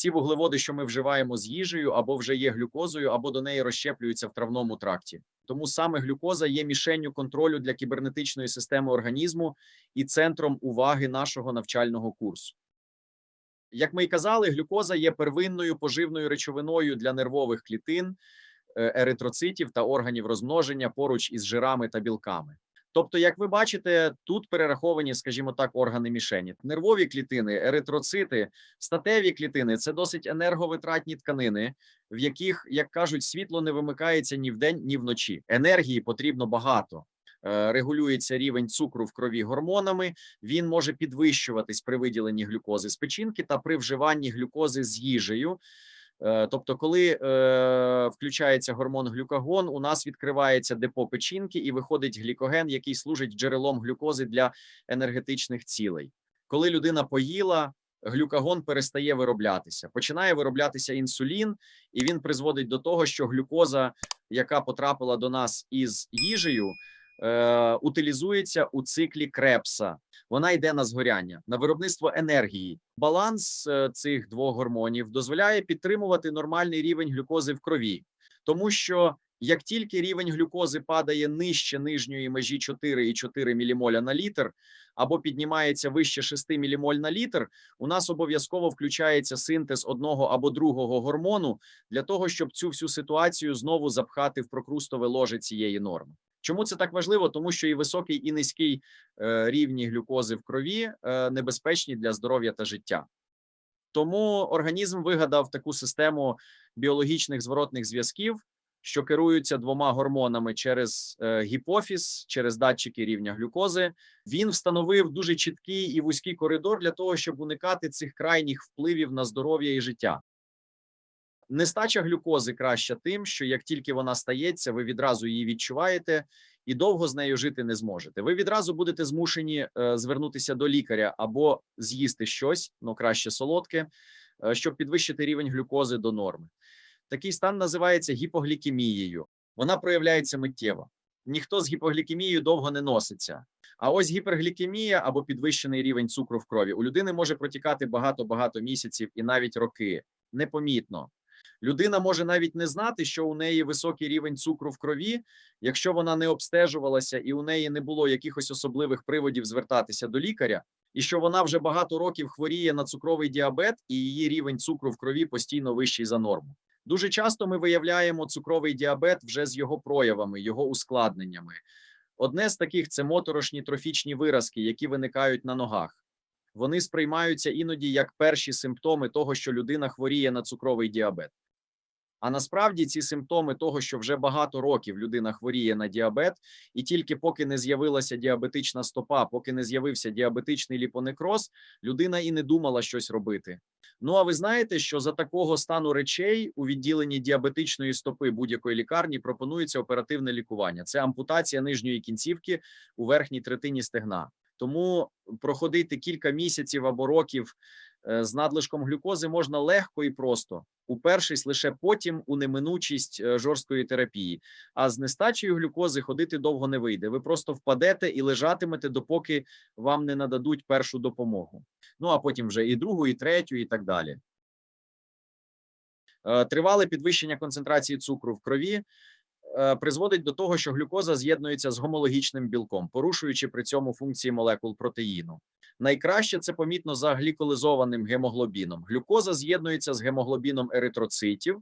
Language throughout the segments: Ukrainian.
Всі вуглеводи, що ми вживаємо з їжею, або вже є глюкозою, або до неї розщеплюються в травному тракті. Тому саме глюкоза є мішенню контролю для кібернетичної системи організму і центром уваги нашого навчального курсу. Як ми й казали, глюкоза є первинною поживною речовиною для нервових клітин, е, еритроцитів та органів розмноження поруч із жирами та білками. Тобто, як ви бачите, тут перераховані, скажімо так, органи мішені: нервові клітини, еритроцити, статеві клітини це досить енерговитратні тканини, в яких, як кажуть, світло не вимикається ні вдень, ні вночі. Енергії потрібно багато. Е, Регулюється рівень цукру в крові гормонами. Він може підвищуватись при виділенні глюкози з печінки та при вживанні глюкози з їжею. Е, Тобто, коли е, включається гормон глюкагон, у нас відкривається депо печінки і виходить глікоген, який служить джерелом глюкози для енергетичних цілей. Коли людина поїла, глюкагон перестає вироблятися. Починає вироблятися інсулін, і він призводить до того, що глюкоза, яка потрапила до нас із їжею, е, утилізується у циклі крепса. Вона йде на згоряння, на виробництво енергії. Баланс е, цих двох гормонів дозволяє підтримувати нормальний рівень глюкози в крові, тому що як тільки рівень глюкози падає нижче нижньої межі 4,4 ммоль на літр, або піднімається вище 6 ммоль на літр, у нас обов'язково включається синтез одного або другого гормону для того, щоб цю всю ситуацію знову запхати в прокрустове ложе цієї норми. Чому це так важливо? Тому що і високий, і низький е, рівні глюкози в крові е, небезпечні для здоров'я та життя. Тому організм вигадав таку систему біологічних зворотних зв'язків, що керуються двома гормонами через е, гіпофіз, через датчики рівня глюкози. Він встановив дуже чіткий і вузький коридор для того, щоб уникати цих крайніх впливів на здоров'я і життя. Нестача глюкози краща тим, що як тільки вона стається, ви відразу її відчуваєте і довго з нею жити не зможете. Ви відразу будете змушені е, звернутися до лікаря або з'їсти щось, ну краще солодке, е, щоб підвищити рівень глюкози до норми. Такий стан називається гіпоглікемією. Вона проявляється миттєво. Ніхто з гіпоглікемією довго не носиться. А ось гіперглікемія або підвищений рівень цукру в крові у людини може протікати багато-багато місяців і навіть роки непомітно. Людина може навіть не знати, що у неї високий рівень цукру в крові, якщо вона не обстежувалася і у неї не було якихось особливих приводів звертатися до лікаря, і що вона вже багато років хворіє на цукровий діабет, і її рівень цукру в крові постійно вищий за норму. Дуже часто ми виявляємо цукровий діабет вже з його проявами, його ускладненнями. Одне з таких це моторошні трофічні виразки, які виникають на ногах. Вони сприймаються іноді як перші симптоми того, що людина хворіє на цукровий діабет. А насправді ці симптоми того, що вже багато років людина хворіє на діабет, і тільки поки не з'явилася діабетична стопа, поки не з'явився діабетичний ліпонекроз, людина і не думала щось робити. Ну а ви знаєте, що за такого стану речей у відділенні діабетичної стопи будь-якої лікарні пропонується оперативне лікування. Це ампутація нижньої кінцівки у верхній третині стегна. Тому проходити кілька місяців або років з надлишком глюкози можна легко і просто, упершись лише потім у неминучість е, жорсткої терапії. А з нестачею глюкози ходити довго не вийде. Ви просто впадете і лежатимете, допоки вам не нададуть першу допомогу. Ну а потім вже і другу, і третю, і так далі. Е, Тривале підвищення концентрації цукру в крові е, призводить до того, що глюкоза з'єднується з гомологічним білком, порушуючи при цьому функції молекул протеїну. Найкраще це помітно за гліколізованим гемоглобіном. Глюкоза з'єднується з гемоглобіном еритроцитів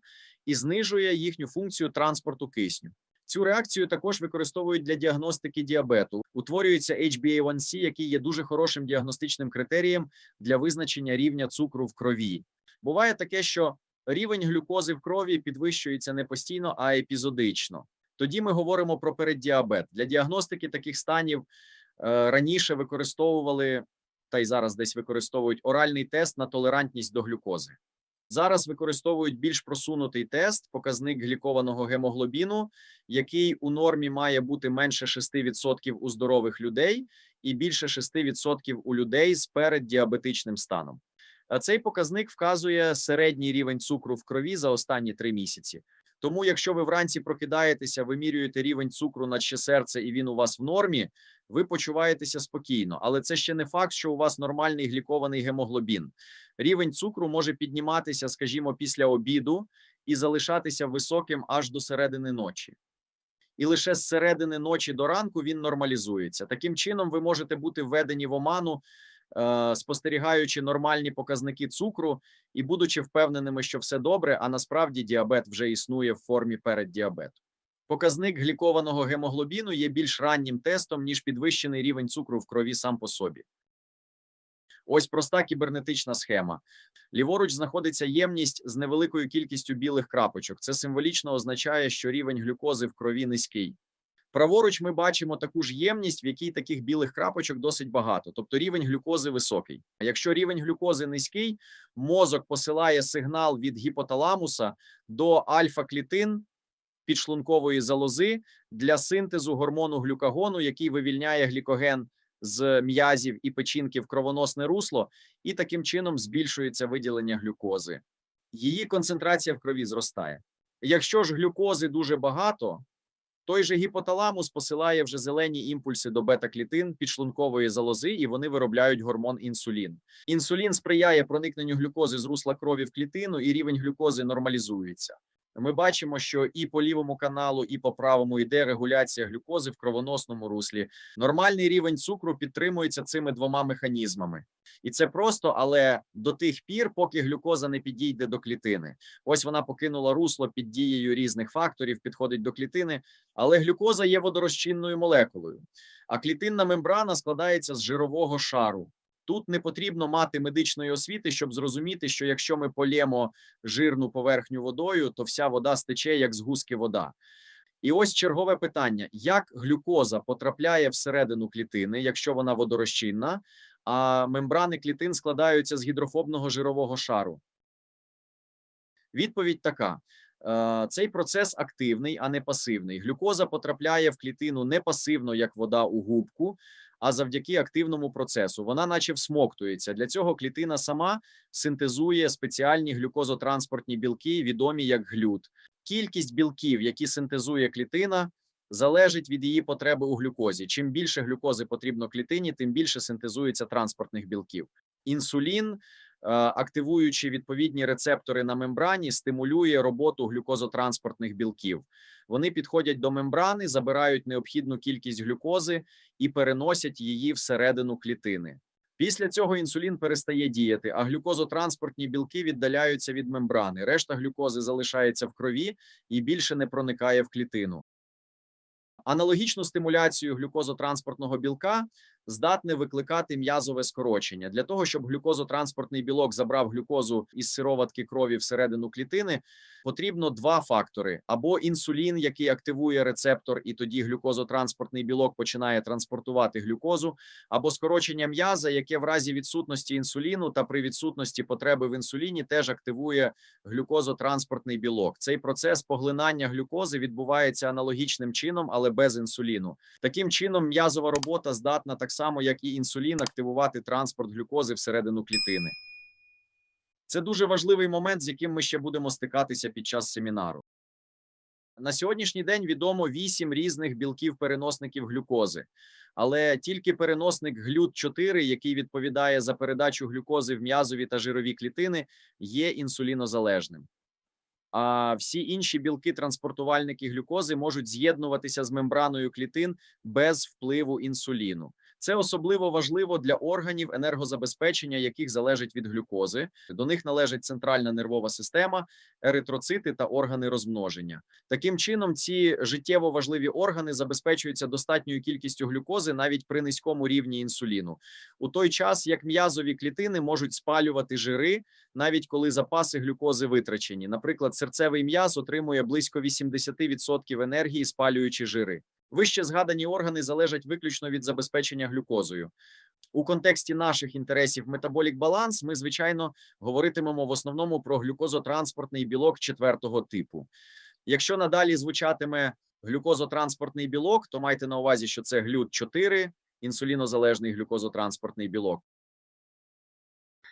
і знижує їхню функцію транспорту кисню. Цю реакцію також використовують для діагностики діабету. Утворюється HbA1c, який є дуже хорошим діагностичним критерієм для визначення рівня цукру в крові. Буває таке, що рівень глюкози в крові підвищується не постійно, а епізодично. Тоді ми говоримо про переддіабет. Для діагностики таких станів е, раніше використовували та й зараз десь використовують оральний тест на толерантність до глюкози. Зараз використовують більш просунутий тест, показник глікованого гемоглобіну, який у нормі має бути менше 6% у здорових людей і більше 6% у людей з переддіабетичним станом. Цей показник вказує середній рівень цукру в крові за останні три місяці. Тому, якщо ви вранці прокидаєтеся, вимірюєте рівень цукру наче серце, і він у вас в нормі, ви почуваєтеся спокійно. Але це ще не факт, що у вас нормальний глікований гемоглобін. Рівень цукру може підніматися, скажімо, після обіду і залишатися високим аж до середини ночі. І лише з середини ночі до ранку він нормалізується. Таким чином, ви можете бути введені в оману, спостерігаючи нормальні показники цукру і будучи впевненими, що все добре, а насправді діабет вже існує в формі переддіабету. Показник глікованого гемоглобіну є більш раннім тестом, ніж підвищений рівень цукру в крові сам по собі. Ось проста кібернетична схема. Ліворуч знаходиться ємність з невеликою кількістю білих крапочок. Це символічно означає, що рівень глюкози в крові низький. Праворуч ми бачимо таку ж ємність, в якій таких білих крапочок досить багато, тобто рівень глюкози високий. А якщо рівень глюкози низький, мозок посилає сигнал від гіпоталамуса до альфа-клітин підшлункової залози для синтезу гормону глюкагону, який вивільняє глікоген з м'язів і печінки в кровоносне русло, і таким чином збільшується виділення глюкози. Її концентрація в крові зростає. Якщо ж глюкози дуже багато, той же гіпоталамус посилає вже зелені імпульси до бета-клітин підшлункової залози, і вони виробляють гормон інсулін. Інсулін сприяє проникненню глюкози з русла крові в клітину, і рівень глюкози нормалізується. Ми бачимо, що і по лівому каналу, і по правому йде регуляція глюкози в кровоносному руслі. Нормальний рівень цукру підтримується цими двома механізмами, і це просто, але до тих пір, поки глюкоза не підійде до клітини. Ось вона покинула русло під дією різних факторів, підходить до клітини, але глюкоза є водорозчинною молекулою. А клітинна мембрана складається з жирового шару. Тут не потрібно мати медичної освіти, щоб зрозуміти, що якщо ми полємо жирну поверхню водою, то вся вода стече як з гуски вода. І ось чергове питання: як глюкоза потрапляє всередину клітини, якщо вона водорозчинна, а мембрани клітин складаються з гідрофобного жирового шару? Відповідь така: цей процес активний, а не пасивний. Глюкоза потрапляє в клітину не пасивно, як вода у губку, а завдяки активному процесу. Вона, наче всмоктується. Для цього клітина сама синтезує спеціальні глюкозотранспортні білки, відомі як глют. Кількість білків, які синтезує клітина, залежить від її потреби у глюкозі. Чим більше глюкози потрібно клітині, тим більше синтезується транспортних білків. Інсулін, е, активуючи відповідні рецептори на мембрані, стимулює роботу глюкозотранспортних білків. Вони підходять до мембрани, забирають необхідну кількість глюкози і переносять її всередину клітини. Після цього інсулін перестає діяти, а глюкозотранспортні білки віддаляються від мембрани. Решта глюкози залишається в крові і більше не проникає в клітину. Аналогічну стимуляцію глюкозотранспортного білка здатне викликати м'язове скорочення. Для того, щоб глюкозотранспортний білок забрав глюкозу із сироватки крові всередину клітини, потрібно два фактори: або інсулін, який активує рецептор, і тоді глюкозотранспортний білок починає транспортувати глюкозу, або скорочення м'яза, яке в разі відсутності інсуліну та при відсутності потреби в інсуліні теж активує глюкозотранспортний білок. Цей процес поглинання глюкози відбувається аналогічним чином, але без інсуліну. Таким чином, м'язова робота здатна так само, як і інсулін, активувати транспорт глюкози всередину клітини. Це дуже важливий момент, з яким ми ще будемо стикатися під час семінару. На сьогоднішній день відомо 8 різних білків-переносників глюкози, але тільки переносник глют 4 який відповідає за передачу глюкози в м'язові та жирові клітини, є інсулінозалежним. А всі інші білки-транспортувальники глюкози можуть з'єднуватися з мембраною клітин без впливу інсуліну. Це особливо важливо для органів енергозабезпечення, яких залежить від глюкози. До них належить центральна нервова система, еритроцити та органи розмноження. Таким чином, ці життєво важливі органи забезпечуються достатньою кількістю глюкози навіть при низькому рівні інсуліну, у той час як м'язові клітини можуть спалювати жири, навіть коли запаси глюкози витрачені. Наприклад, серцевий м'яз отримує близько 80% енергії, спалюючи жири. Вище згадані органи залежать виключно від забезпечення глюкозою. У контексті наших інтересів метаболік баланс ми, звичайно, говоритимемо в основному про глюкозотранспортний білок четвертого типу. Якщо надалі звучатиме глюкозотранспортний білок, то майте на увазі, що це глют 4 інсулінозалежний глюкозотранспортний білок.